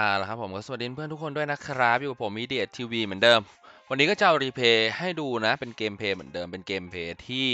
อ่าแล้วครับผมก็สวัสดีเพื่อนทุกคนด้วยนะครับ อยู่กับผมมีเดียทีวีเหมือนเดิม วันนี้ก็จะเอารีเพย์ให้ดูนะ เป็นเกมเพย์เหมือนเดิม เป็นเกมเพย์ที่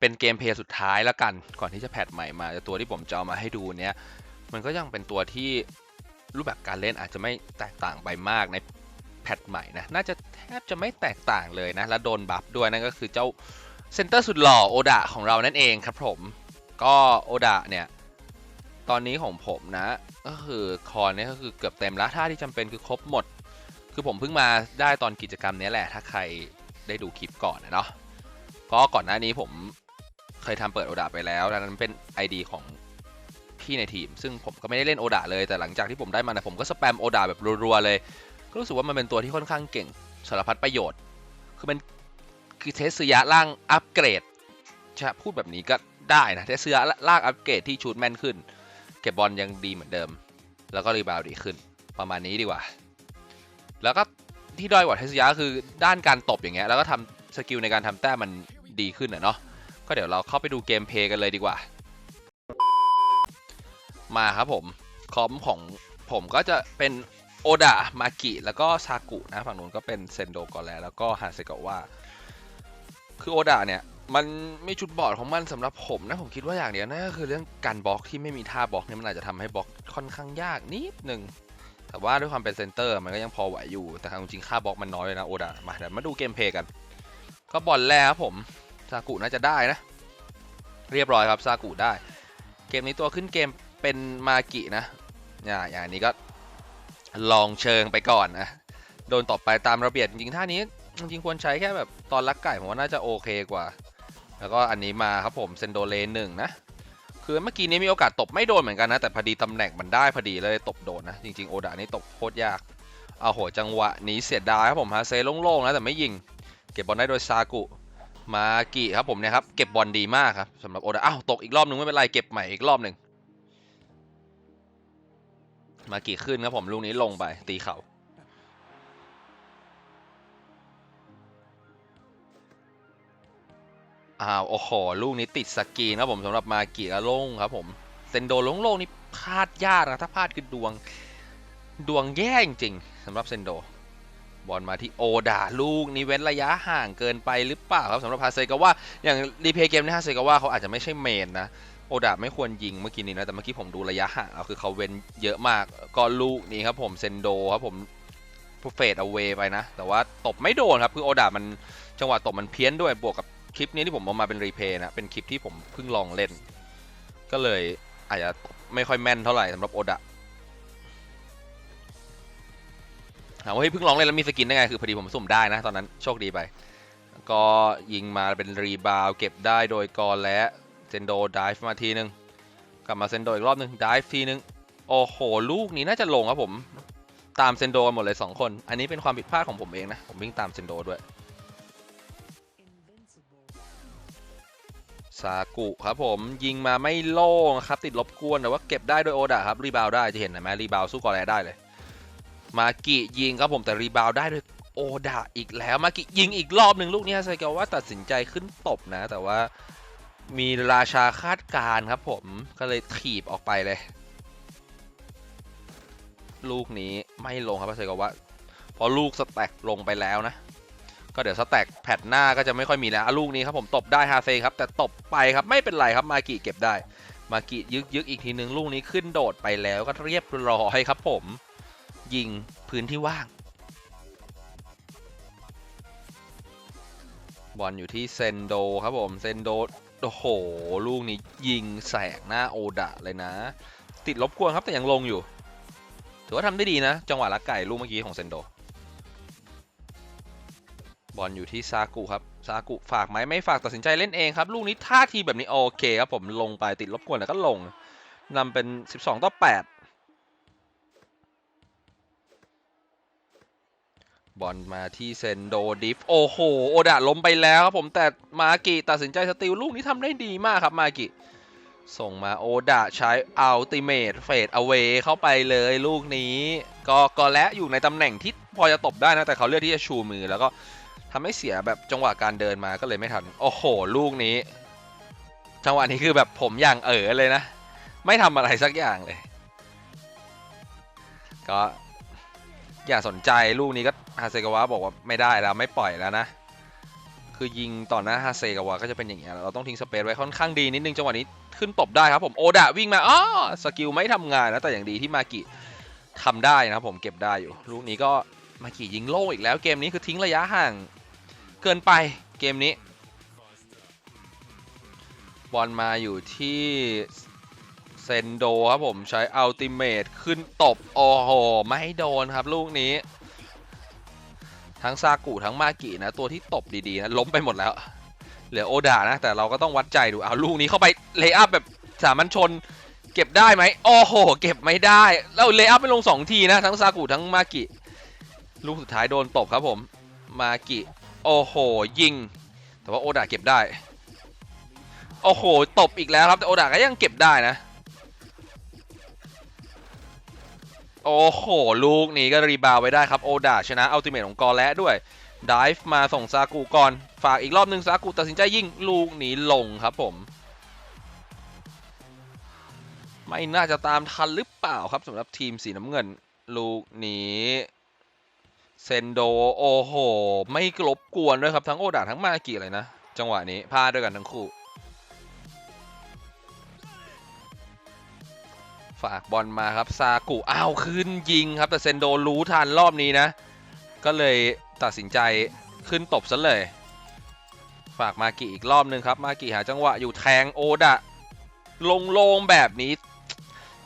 เป็นเกมเพย์สุดท้ายแล้วกัน ก่อนที่จะแพทใหม่มาแต่ตัวที่ผมจะเอามาให้ดูเนี้ย มันก็ยังเป็นตัวที่รูปแบบการเล่นอาจจะไม่แตกต่างไปมากในแพทใหม่นะ น่าจะแทบจะไม่แตกต่างเลยนะ และโดนบัฟด้วยนั่นก็คือเจ้าเซนเตอร์สุดหล่อโอดะของเรานั่นเองครับผม ก็โอดะเนี่ย ตอนนี้ของผมนะ ก็คือคอนเนี่ยก็คือเกือบเต็มแล้วท่าที่จำเป็นคือครบหมด คือผมเพิ่งมาได้ตอนกิจกรรมนี้แหละ ถ้าใครได้ดูคลิปก่อนนะเนาะก็ก่อนหน้านี้ผมเคยทำเปิดโอดาไปแล้วดังนั้นเป็น ID ของพี่ในทีม ซึ่งผมก็ไม่ได้เล่นโอดาเลยแต่หลังจากที่ผมได้มานะผมก็สแปมโอดาแบบรัวๆเลยก็รู้สึกว่ามันเป็นตัวที่ค่อนข้างเก่งสารพัดประโยชน์ คือมันคือเทสซึยะล่างอัปเกรดจะพูดแบบนี้ก็ได้นะเทสซึยะล่างอัปเกรดที่ชูดแม่นขึ้น เก็บบอลยังดีเหมือนเดิม แล้วก็รีบาวด์ดีขึ้น ประมาณนี้ดีกว่า แล้วก็ที่ด้อยกว่าเทสยาคือด้านการตบอย่างเงี้ยแล้วก็ทำสกิลในการทำแต้มมันดีขึ้นอะเนาะก็เดี๋ยวเราเข้าไปดูเกมเพย์กันเลยดีกว่า มาครับผมคอมของผมก็จะเป็นโอดะมากิแล้วก็ซากุนะฝั่งนู้นก็เป็นเซนโดกอนแล้วแล้วก็ฮาเซกาวะคือโอดะเนี่ย มันไมีจุดบอดของมันสำหรับผมนะผมคิดว่าอย่างเดียวนั่นก็คือเรื่องการบล็อกที่ไม่มีท่าบล็อกเนี่ยมันอาจจะทำให้บล็อกค่อนข้างยากนิดหนึ่งแต่ว่าด้วยความเป็นเซนเตอร์มันก็ยังพอไหวอยู่แต่ความจริงค่าบล็อกมันน้อยเลยนะโอดามาเดี๋ยวมาดูเกมเพลย์กัน ก็บอลแรกครับผมซากุน่าจะได้นะ เรียบร้อยครับซากุได้ เกมนี้ตัวขึ้นเกมเป็นมากินะอย่าอย่างนี้ก็ลองเชิงไปก่อนนะโดนต่อไปตามระเบียบจริงๆท่านี้จริงๆควรใช้แค่แบบตอนลักไก่ผมว่าน่าจะโอเคกว่า แล้วก็อันนี้มาครับผมเซนโดเลนหนึ่งนะ คือเมื่อกี้นี้มีโอกาสตบไม่โดนเหมือนกันนะ แต่พอดีตำแหน่งมันได้พอดีเลยตบโดนนะ จริงๆ โอดานี่ตบโคตรยาก เอาโหจังหวะนี้เสียดายครับผมฮาเซโล่งๆนะแต่ไม่ยิง เก็บบอลได้โดยซากุมากิครับผมเนี่ยครับเก็บบอลดีมากครับสำหรับโอดาอ้าวตกอีกรอบหนึ่งไม่เป็นไรเก็บใหม่อีกรอบหนึ่งมากิขึ้นครับผมลูกนี้ลงไปตีเข่า อ้าวโอ้โหลูกนี้ติดสกีนครับผมสำหรับมากิอาโล่งครับผมเซนโดลงโล่งนี่พลาดยากนะถ้าพลาดคือดวงดวงแย่จริงๆสำหรับเซนโดบอลมาที่โอดาลูกนี้เว้นระยะห่างเกินไปหรือเปล่าครับสำหรับฮาเซกาว่าอย่างรีเพย์เกมนี้ฮาเซกาว่าเขาอาจจะไม่ใช่เมนนะโอดาไม่ควรยิงเมื่อกี้นี้นะแต่เมื่อกี้ผมดูระยะห่างเอาคือเขาเว้นเยอะมากก็ลูกนี้ครับผมเซนโดครับผมเฟดเอาเวไปนะ แต่ว่าตบไม่โดนครับคือโอดามันจังหวะตบมันเพี้ยนด้วยบวกกับ คลิปนี้ที่ผมเอามาเป็นรีเพย์นะ เป็นคลิปที่ผมเพิ่งลองเล่น ก็เลยอาจจะไม่ค่อยแม่นเท่าไหร่สำหรับโอดะถามว่าเฮ้ยเพิ่งลองเล่นแล้วมีสกินได้ไง คือพอดีผมสุ่มได้นะ ตอนนั้นโชคดีไป ก็ยิงมาเป็นรีบาวเก็บได้โดยกอและเซนโดดิฟมาทีนึง กลับมาเซนโดอีกรอบนึงดิฟทีนึง โอ้โห ลูกนี้น่าจะลงครับผม ตามเซนโดกันหมดเลยสองคน อันนี้เป็นความผิดพลาดของผมเองนะ ผมวิ่งตามเซนโดด้วย ซากุครับผมยิงมาไม่โล่งครับ ติดลบกวนแต่ว่าเก็บได้ด้วยโอดะครับ รีบาวได้จะเห็นไหมรีบาวสู้กอแลได้เลย มากิยิงครับผมแต่รีบาวได้ด้วยโอดะอีกแล้วมากิยิงอีกรอบหนึ่งลูกนี้ไซเกาว่าตัดสินใจขึ้นตบนะ แต่ว่ามีราชาคาดการครับผมก็เลยถีบออกไปเลย ลูกนี้ไม่ลงครับไซเกาว่าพอลูกสแต็กลงไปแล้วนะ ก็เดี๋ยวสแต็กแพทหน้าก็จะไม่ค่อยมีแล้วลูกนี้ครับผมตบได้ฮาเซครับแต่ตบไปครับไม่เป็นไรครับมากิเก็บได้ มากิยึกยึกอีกทีนึงลูกนี้ขึ้นโดดไปแล้วก็เรียบร้อยครับผม ยิงพื้นที่ว่าง บอลอยู่ที่เซนโดครับผมเซนโดโอ้โห ลูกนี้ยิงแสกหน้าโอดะเลยนะ ติดลบกวนครับแต่ยังลงอยู่ ถือว่าทำได้ดีนะ จังหวะลักไก่ลูกเมื่อกี้ของเซนโด บอลอยู่ที่ซากุครับ ซากุฝากไหมไม่ฝากตัดสินใจเล่นเองครับ ลูกนี้ท่าทีแบบนี้โอเคครับผมลงไปติดลบกวนแล้วก็ลงนำเป็น 12 ต่อ 8 บอลมาที่เซนโดดิฟ โอ้โห โอดะล้มไปแล้วครับผมแต่มากิตัดสินใจสติลลูกนี้ทำได้ดีมากครับมากิส่งมาโอดะใช้อัลติเมทเฟดเอาเวเข้าไปเลยลูกนี้ ก็ก็และอยู่ในตำแหน่งที่พอจะตบได้นะ แต่เขาเลือกที่จะชูมือแล้วก็ ทำให้เสียแบบจังหวะการเดินมาก็เลยไม่ทัน โอ้โห ลูกนี้ จังหวะนี้คือแบบผมอย่างเอ๋อเลยนะ ไม่ทำอะไรสักอย่างเลย ก็อย่าสนใจลูกนี้ก็ฮาเซกาวะบอกว่าไม่ได้แล้วไม่ปล่อยแล้วนะ คือยิงต่อหน้าฮาเซกาวะก็จะเป็นอย่างเงี้ยเราต้องทิ้งสเปซไว้ค่อนข้างดีนิดนึงจังหวะนี้ขึ้นตบได้ครับผมโอดะวิ่งมาอ๋อสกิลไม่ทำงานนะแต่อย่างดีที่มากิทำได้นะครับผมเก็บได้อยู่ ลูกนี้ก็มากิยิงโล่งอีกแล้วเกมนี้คือทิ้งระยะห่าง เกินไปเกมนี้ บอลมาอยู่ที่ เซนโดครับผมใช้อัลติเมทขึ้นตบ โอ้โห ไม่โดนครับลูกนี้ ทั้งซากุทั้งมากินะ ตัวที่ตบดี ๆ นะ ล้มไปหมดแล้ว เหลือโอดานะ แต่เราก็ต้องวัดใจดูเอาลูกนี้เข้าไปเลย์อัพแบบสามัญชนเก็บได้ไหมโอ้โห เก็บไม่ได้ แล้วเลย์อัพไปลง 2 ทีนะ ทั้งซากุทั้งมากิ ลูกสุดท้ายโดนตบครับผม มากิ โอ้โห ยิง แต่ว่าโอดาเก็บได้ โอ้โห ตบอีกแล้วครับ แต่โอดาก็ยังเก็บได้นะ โอ้โห ลูกนี้ก็รีบาวไว้ได้ครับ โอดาชนะอัลติเมทของกอและด้วยดิฟมาส่งซากุก่อน ฝากอีกรอบหนึ่งซากุตัดสินใจยิง ลูกนี้ลงครับผม ไม่น่าจะตามทันหรือเปล่าครับสำหรับทีมสีน้ำเงิน ลูกนี้ เซนโดโอ้โห ไม่กลบกวนด้วยครับ ทั้งโอดาทั้งมากิเลยนะ จังหวะนี้พลาดด้วยกันทั้งคู่ ฝากบอลมาครับ ซากุอ้าวขึ้นยิงครับ แต่เซนโดรู้ทันรอบนี้นะ ก็เลยตัดสินใจขึ้นตบซะเลย ฝากมากิอีกรอบนึงครับ มากิหาจังหวะอยู่แทงโอดะลงโลงแบบนี้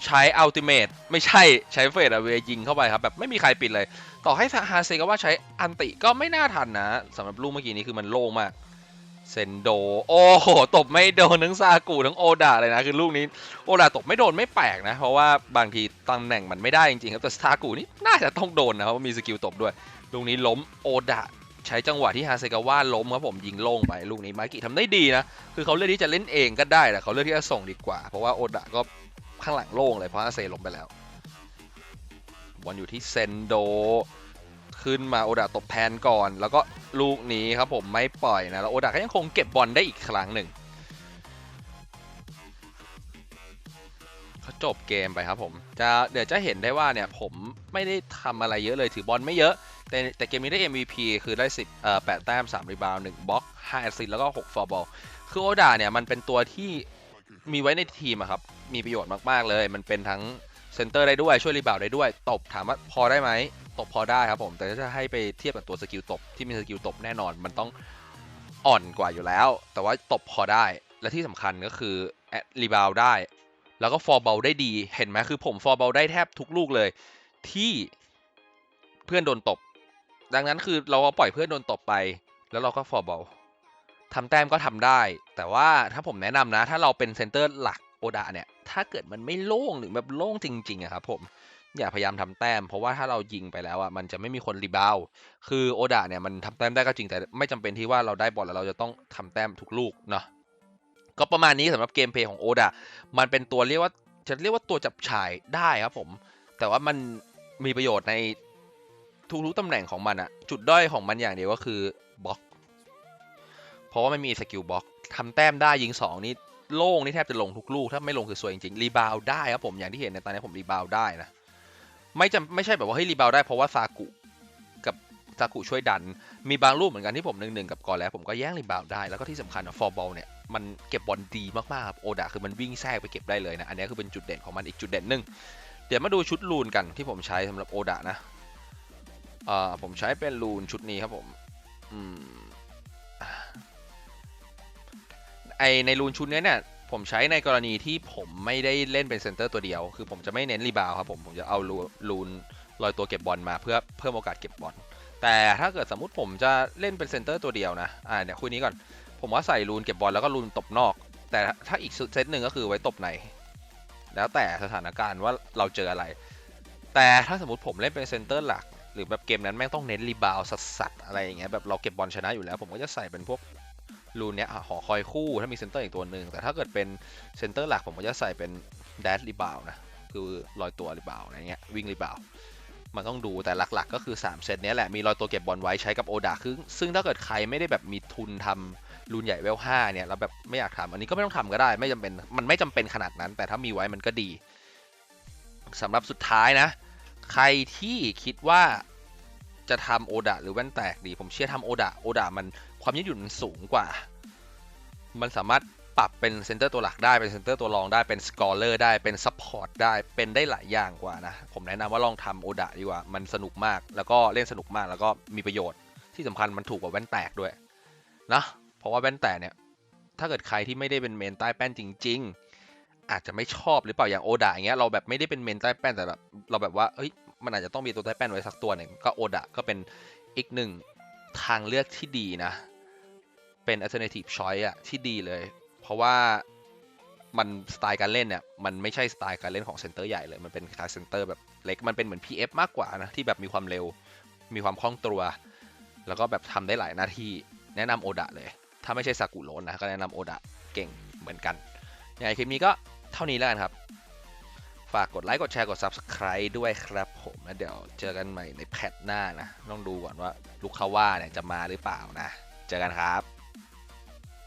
ใช้อัลติเมทไม่ใช่ใช้เฟดอเวยิงเข้าไปครับ แบบไม่มีใครปิดเลย ต่อให้ฮาเซก็ว่าใช้อันติก็ไม่น่าทันนะสำหรับลูกเมื่อกี้นี้คือมันโล่งมากเซนโด โอ้โห ตบไม่โดนทั้งซากุทั้งโอดาเลยนะ คือลูกนี้โอดาตบไม่โดนไม่แปลกนะ เพราะว่าบางทีตำแหน่งมันไม่ได้จริงๆครับแต่ซากุนี่น่าจะต้องโดนนะเพราะมีสกิลตบด้วย ลูกนี้ล้มโอดาใช้จังหวะที่ฮาเซกาว่าล้มครับผมยิงโล่งไปลูกนี้มากิทำได้ดีนะ คือเขาเลือกที่จะเล่นเองก็ได้แต่เขาเลือกที่จะส่งดีกว่า เพราะว่าโอดาก็ข้างหลังโล่งเลยเพราะฮาเซล้มไปแล้ว บอลอยู่ที่เซนโด ขึ้นมาโอดาตบแทนก่อน แล้วก็ลูกนี้ครับผมไม่ปล่อยนะ แล้วโอดาก็ยังคงเก็บบอลได้อีกครั้งหนึ่งเขาจบเกมไปครับผม จะเดี๋ยวจะเห็นได้ว่าเนี่ยผมไม่ได้ทำอะไรเยอะเลยถือบอลไม่เยอะ แต่แต่เกมนี้ได้ MVP คือได้10เอ่อ8แต้ม3รีบาวด์1บล็อก5แอสซิสต์แล้วก็6ฟอร์บอลคือโอดาเนี่ยมันเป็นตัวที่มีไว้ในทีมอะครับ มีประโยชน์มาก ๆ เลย มันเป็นทั้ง เซนเตอร์ได้ด้วยช่วยรีบาวได้ด้วยตบถามว่าพอได้ไหมตบพอได้ครับผม แต่ถ้าให้ไปเทียบกับตัวสกิลตบที่มีสกิลตบแน่นอนมันต้องอ่อนกว่าอยู่แล้ว แต่ว่าตบพอได้และที่สำคัญก็คือแอดรีบาวได้ แล้วก็ฟอร์บลได้ดีเห็นไหมคือผมฟอร์บลได้แทบทุกลูกเลย ที่เพื่อนโดนตบ ดังนั้นคือเราก็ปล่อยเพื่อนโดนตบไป แล้วเราก็ฟอร์บลทำแต้มก็ทำได้ แต่ว่าถ้าผมแนะนำนะ ถ้าเราเป็นเซนเตอร์หลัก โอดาเนี่ย ถ้าเกิดมันไม่โล่งหรือแบบโล่งจริงๆอะครับผมอย่าพยายามทำแต้ม เพราะว่าถ้าเรายิงไปแล้วอะมันจะไม่มีคนรีบาวคือโอดาเนี่ยมันทำแต้มได้ก็จริงแต่ไม่จำเป็นที่ว่าเราได้บอลแล้วเราจะต้องทำแต้มทุกลูกเนาะก็ประมาณนี้สำหรับเกมเพลย์ของโอดามันเป็นตัวเรียกว่าจะเรียกว่าตัวจับฉ่ายได้ครับผม แต่ว่ามันมีประโยชน์ในทุกๆตำแหน่งของมันอะจุดด้อยของมันอย่างเดียวก็คือบล็อก เพราะว่าไม่มีสกิลบล็อกทำแต้มได้ยิงสองนี่ โล่งนี่แทบจะลงทุกลูก ถ้าไม่ลงคือสวยจริงๆรีบาวได้ครับผมอย่างที่เห็นในตอนนี้ผมรีบาวได้นะไม่จำไม่ใช่แบบว่าเฮ้ยรีบาวได้เพราะว่าซากุกับซากุช่วยดัน มีบางรูปเหมือนกันที่ผมหนึ่งหนึ่งกับกอแล้วผมก็แย่งรีบาวได้แล้วก็ที่สำคัญฟอร์บอลเนี่ยมันเก็บบอลดีมากๆครับโอดาคือมันวิ่งแทรกไปเก็บได้เลยนะอันนี้คือเป็นจุดเด่นของมันอีกจุดเด่นหนึ่งเดี๋ยวมาดูชุดลูนกันที่ผมใช้สำหรับโอดานะอ่าผมใช้เป็นลูนชุดนี้ครับผมอืม ไอในลูนชุดนี้เนี่ยผมใช้ในกรณีที่ผมไม่ได้เล่นเป็นเซนเตอร์ตัวเดียว คือผมจะไม่เน้นรีบาวครับผมผมจะเอาลูนลอยตัวเก็บบอลมาเพื่อเพิ่มโอกาสเก็บบอลแต่ถ้าเกิดสมมติผมจะเล่นเป็นเซนเตอร์ตัวเดียวนะอ่าเนี่ยคุยนี้ก่อน ผมว่าใส่ลูนเก็บบอลแล้วก็ลูนตบนอก แต่ถ้าอีกเซตหนึ่งก็คือไว้ตบใน แล้วแต่สถานการณ์ว่าเราเจออะไร แต่ถ้าสมมติผมเล่นเป็นเซนเตอร์หลักหรือแบบเกมนั้นแม่งต้องเน้นรีบาวสัสๆอะไรอย่างเงี้ยแบบเราเก็บบอลชนะอยู่แล้ว ผมก็จะใส่เป็นพวก รูนเนี้ยหอคอยคู่ถ้ามีเซนเตอร์อีกตัวหนึ่งแต่ถ้าเกิดเป็นเซนเตอร์หลักผมก็จะใส่เป็นแดชรีบาวนะคือลอยตัวรีบาวอะไรเงี้ยวิ่งรีบาวมันต้องดูแต่หลักๆ ก็คือ 3 เซตเนี้ยแหละมีลอยตัวเก็บบอลไว้ใช้กับโอดาคือซึ่งถ้าเกิดใครไม่ได้แบบมีทุนทำรูนใหญ่เวลห้าเนี่ยแล้วแบบไม่อยากทำอันนี้ก็ไม่ต้องทำก็ได้ ไม่จำเป็นมันไม่จำเป็นขนาดนั้น แต่ถ้ามีไว้มันก็ดีสำหรับสุดท้ายนะ ใครที่คิดว่า จะทำโอดะหรือแว่นแตกดี ผมเชื่อทำโอดะโอดะมันความยืดหยุ่นมันสูงกว่า มันสามารถปรับเป็นเซนเตอร์ตัวหลักได้เป็นเซนเตอร์ตัวรองได้เป็นสกอร์เลอร์ได้เป็นซัพพอร์ตได้เป็นได้หลายอย่างกว่านะ ผมแนะนำว่าลองทำโอดะดีกว่า มันสนุกมากแล้วก็เล่นสนุกมากแล้วก็มีประโยชน์ที่สำคัญมันถูกกว่าแว่นแตกด้วยนะเพราะว่าแว่นแตกเนี่ยถ้าเกิดใครที่ไม่ได้เป็นเมนใต้แป้นจริง ๆ อาจจะไม่ชอบหรือเปล่าอย่างโอดะอย่างเงี้ยเราแบบไม่ได้เป็นเมนใต้แป้นแต่แบบเราแบบว่าเอ้ย มันอาจจะต้องมีตัวใต้แป้นไว้สักตัวหนึ่งก็โอดะก็เป็นอีกหนึ่งทางเลือกที่ดีนะ เป็น alternative choice อะที่ดีเลย เพราะว่ามันสไตล์การเล่นเนี่ยมันไม่ใช่สไตล์การเล่นของเซนเตอร์ใหญ่เลยมันเป็นคลาสเซนเตอร์แบบเล็กมันเป็นเหมือน PF มากกว่านะที่แบบมีความเร็ว มีความคล่องตัว แล้วก็แบบทำได้หลายหน้าที่แนะนำโอดะเลย ถ้าไม่ใช่ซากุโรนนะก็แนะนำโอดะเก่งเหมือนกันยังไงคลิปนี้ก็เท่านี้แล้วกันครับ ฝากกดไลค์กดแชร์กด Subscribe ด้วยครับผมแล้วเดี๋ยวเจอกันใหม่ในแพทหน้านะ ต้องดูก่อนว่าลูกค้าว่าเนี่ยจะมาหรือเปล่านะ เจอกันครับ